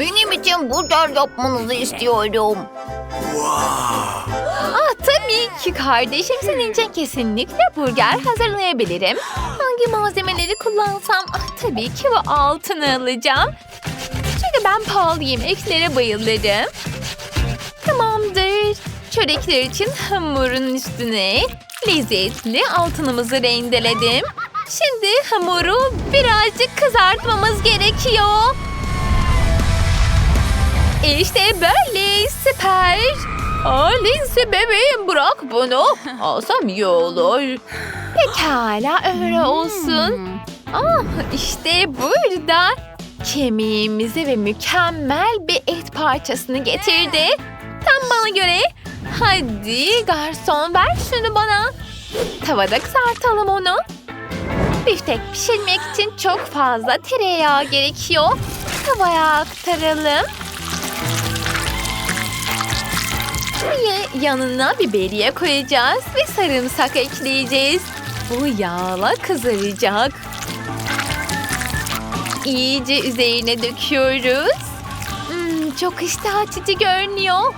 Benim için burger yapmanızı istiyorum. Ah tabii ki kardeşim senin için kesinlikle burger hazırlayabilirim. Hangi malzemeleri kullansam ah, tabii ki bu altını alacağım. Çünkü ben pahalı yemeklere bayılırım. Tamamdır. Çörekler için hamurun üstüne lezzetli altınımızı rendeledim. Şimdi hamuru birazcık kızartmamız gerekiyor. İşte böyle süper. Aa, Lindsay bebeğim bırak bunu. Alsam iyi olur. Pekala öyle olsun. Ah işte burada kemiğimizi ve mükemmel bir et parçasını getirdi. Tam bana göre. Hadi garson ver şunu bana. Tavada kızartalım onu. Biftek pişirmek için çok fazla tereyağı gerekiyor. Tavaya aktaralım. Yanına biberiye koyacağız ve sarımsak ekleyeceğiz. Bu yağla kızaracak. İyice üzerine döküyoruz. Hmm, çok iştah açıcı görünüyor.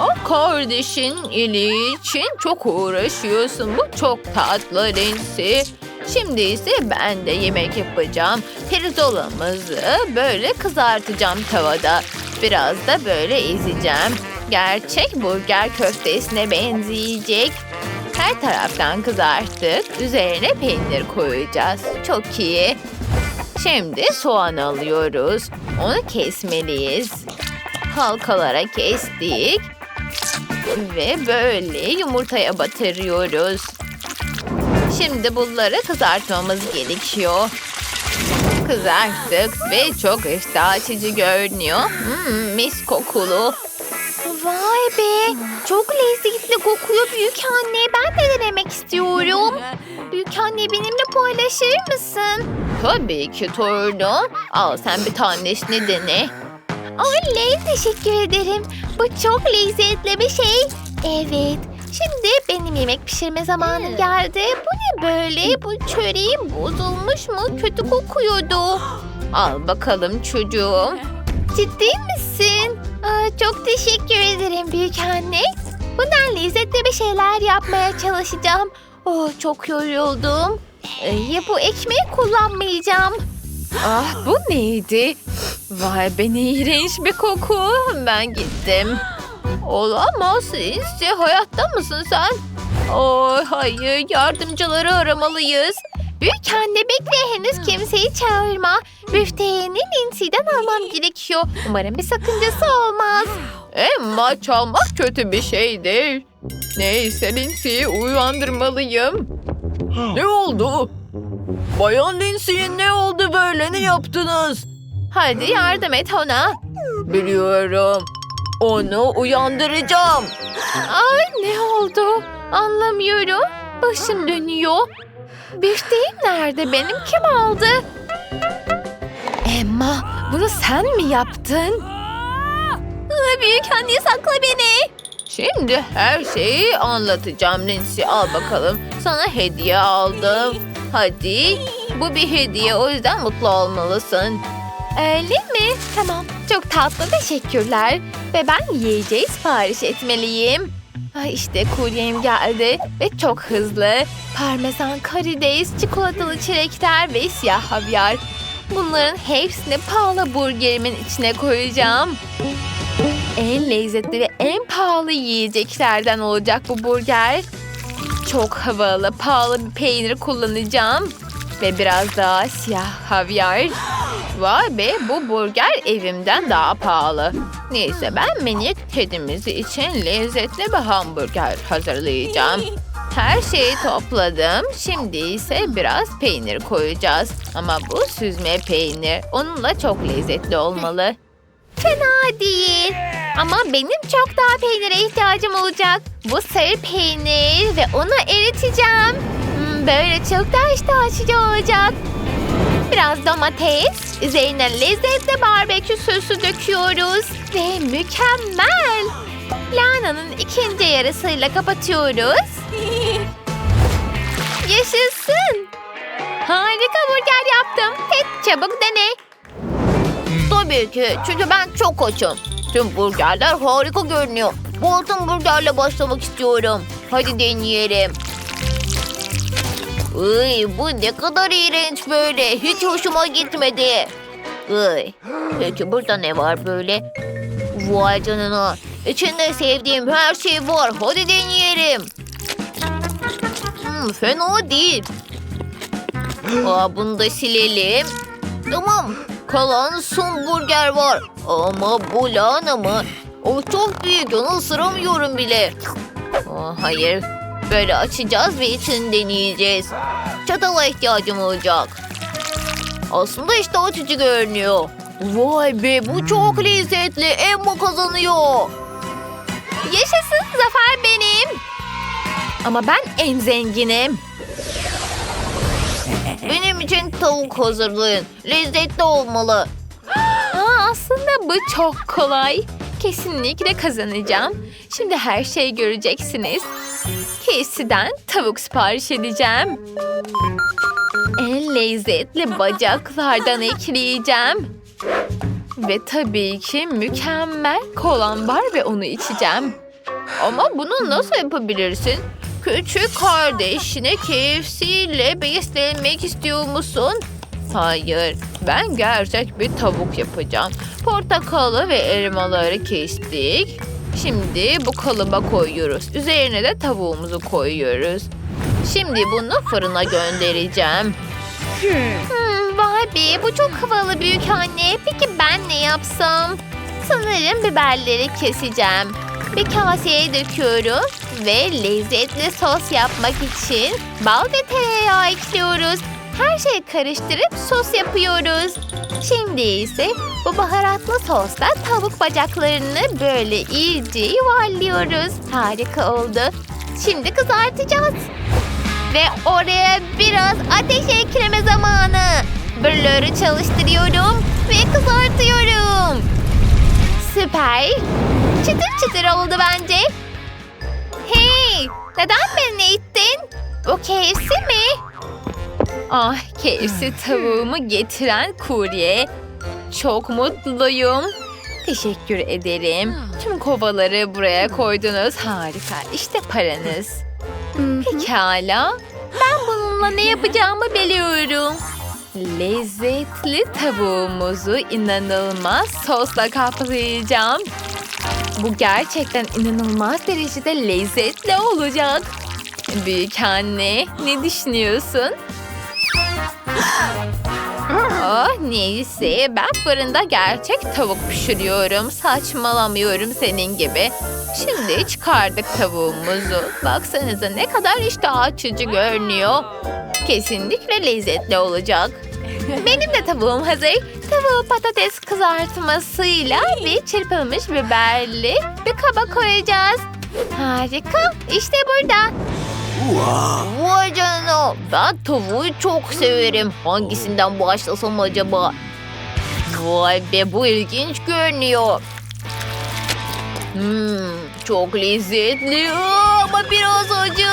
O kardeşin iyiliği için çok uğraşıyorsun. Bu çok tatlı Lindsay. Şimdi ise ben de yemek yapacağım. Pirzolamızı böyle kızartacağım tavada. Biraz da böyle ezeceğim. Gerçek burger köftesine benzeyecek. Her taraftan kızarttık. Üzerine peynir koyacağız. Çok iyi. Şimdi soğan alıyoruz. Onu kesmeliyiz. Halkalara kestik. Ve böyle yumurtaya batırıyoruz. Şimdi bunları kızartmamız gerekiyor. Kızarttık ve çok iştah açıcı görünüyor. Hmm, mis kokulu. Vay be! Çok lezzetli kokuyor büyük anne. Ben de denemek istiyorum. Büyük anne benimle paylaşır mısın? Tabii ki torunum. Al sen bir tanesini dene. Oley teşekkür ederim. Bu çok lezzetli bir şey. Evet. Şimdi benim yemek pişirme zamanı geldi. Bu ne böyle? Bu çöreğim bozulmuş mu? Kötü kokuyordu. Al bakalım çocuğum. Ciddi misin? Aa, çok teşekkür ederim büyük anne. Bundan lezzetli bir şeyler yapmaya çalışacağım. Oh çok yoruldum. Ee, bu ekmeği kullanmayacağım. Ah bu neydi? Vay be ne iğrenç bir koku. Ben gittim. Olamaz. İnce hayatta mısın sen? Oy hayır yardımcıları aramalıyız. Büyük anne bekle henüz kimseyi çağırma. Büfteğini Lindsay'den almam gerekiyor. Umarım bir sakıncası olmaz. Emma çalmak kötü bir şeydir. Neyse Lindsay'i uyandırmalıyım. Ne oldu? Bayan Lindsay'e ne oldu böyle ne yaptınız? Hadi yardım et ona. Biliyorum. Onu uyandıracağım. Ay ne oldu? Anlamıyorum. Başım dönüyor. Bifteğim nerede benim? Kim aldı? Emma bunu sen mi yaptın? Büyük anne sakla beni. Şimdi her şeyi anlatacağım Lindsay. Al bakalım. Sana hediye aldım. Hadi. Bu bir hediye o yüzden mutlu olmalısın. Öyle mi? Tamam. Çok tatlı teşekkürler. Ve ben yiyeceği sipariş etmeliyim. İşte kuryem geldi ve çok hızlı. Parmesan, karides, çikolatalı çilekler ve siyah havyar. Bunların hepsini pahalı burgerimin içine koyacağım. En lezzetli ve en pahalı yiyeceklerden olacak bu burger. Çok havalı, pahalı bir peynir kullanacağım. Ve biraz daha siyah havyar. Vay be bu burger evimden daha pahalı. Neyse ben minik kedimiz için lezzetli bir hamburger hazırlayacağım. Her şeyi topladım. Şimdi ise biraz peynir koyacağız. Ama bu süzme peynir. Onunla çok lezzetli olmalı. Fena değil. Ama benim çok daha peynire ihtiyacım olacak. Bu sarı peynir ve onu eriteceğim. Böyle çok daha iştah olacak. Biraz domates, üzerine lezzetli barbekü sosu döküyoruz. Ve mükemmel. Lahananın ikinci yarısıyla kapatıyoruz. Yaşasın. Harika burger yaptım. Ted çabuk dene. Tabii ki çünkü ben çok açım. Tüm burgerler harika görünüyor. Bu altın burgerle başlamak istiyorum. Hadi deneyelim. Iy, bu ne kadar iğrenç böyle. Hiç hoşuma gitmedi. Iy. Peki burada ne var böyle? Vay canına. İçinde sevdiğim her şey var. Hadi deneyelim. Hmm, fena değil. Aa, bunu da silelim. Tamam. Kalan son burger var. Ama bu lahana mı? O çok büyük. Onu ısıramıyorum bile. Aa, hayır. Böyle açacağız ve içini deneyeceğiz. Çatala ihtiyacım olacak. Aslında işte açıcı görünüyor. Vay be bu çok lezzetli. Emma kazanıyor. Yaşasın zafer benim. Ama ben en zenginim. Benim için tavuk hazırlayın. Lezzetli olmalı. Aa, aslında bu çok kolay. Kesinlikle kazanacağım. Şimdi her şeyi göreceksiniz. KFC'den tavuk sipariş edeceğim. En lezzetli bacaklardan ekleyeceğim. Ve tabii ki mükemmel kolam var ve onu içeceğim. Ama bunu nasıl yapabilirsin? Küçük kardeşine KFC ile beslenmek istiyor musun? Hayır, ben gerçek bir tavuk yapacağım. Portakalı ve elmaları kestik. Şimdi bu kalıba koyuyoruz. Üzerine de tavuğumuzu koyuyoruz. Şimdi bunu fırına göndereceğim. Hmm, vay be bu çok havalı büyük anne. Peki ben ne yapsam? Sanırım biberleri keseceğim. Bir kaseye döküyorum ve lezzetli sos yapmak için bal ve tereyağı ekliyoruz. Her şeyi karıştırıp sos yapıyoruz. Şimdi ise bu baharatlı sosla tavuk bacaklarını böyle iyice yuvarlıyoruz. Harika oldu. Şimdi kızartacağız. Ve oraya biraz ateş ekleme zamanı. Bırları çalıştırıyorum ve kızartıyorum. Süper. Çıtır çıtır oldu bence. Hey, neden beni ittin? Bu KFC mi? Ah, KFC tavuğumu getiren kurye. Çok mutluyum. Teşekkür ederim. Tüm kovaları buraya koydunuz. Harika. İşte paranız. Pekala. Ben bununla ne yapacağımı biliyorum. Lezzetli tavuğumuzu inanılmaz sosla kaplayacağım. Bu gerçekten inanılmaz derecede lezzetli olacak. Büyük anne, ne düşünüyorsun? Oh, neyse ben fırında gerçek tavuk pişiriyorum. Saçmalamıyorum senin gibi. Şimdi çıkardık tavuğumuzu. Baksanıza ne kadar iştah açıcı görünüyor. Kesinlikle lezzetli olacak. Benim de tavuğum hazır. Tavuğu patates kızartmasıyla ve çırpılmış biberli bir kaba koyacağız. Harika. İşte burada. Vay canına. Ben tavuğu çok severim. Hangisinden başlasam acaba? Vay be bu ilginç görünüyor. Hmm, çok lezzetli Aa, ama biraz acı.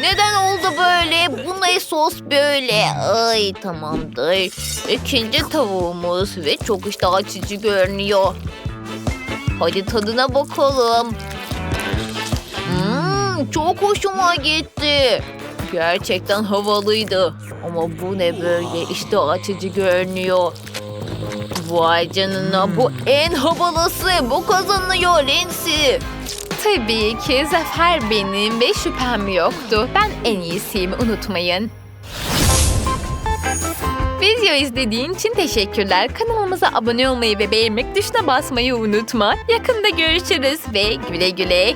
Neden oldu böyle? Bu ne sos böyle? Ay tamamdır. İkinci tavuğumuz ve çok iştah açıcı görünüyor. Hadi tadına bakalım. Hmm, çok hoşuma gitti. Gerçekten havalıydı. Ama bu ne böyle iştah açıcı görünüyor. Vay canına bu en havalısı. Bu kazanıyor Lindsay. Tabii ki zafer benim ve şüphem yoktu. Ben en iyisiyim unutmayın. Video izlediğin için teşekkürler. Kanalımıza abone olmayı ve beğenmek tuşuna basmayı unutma. Yakında görüşürüz ve güle güle.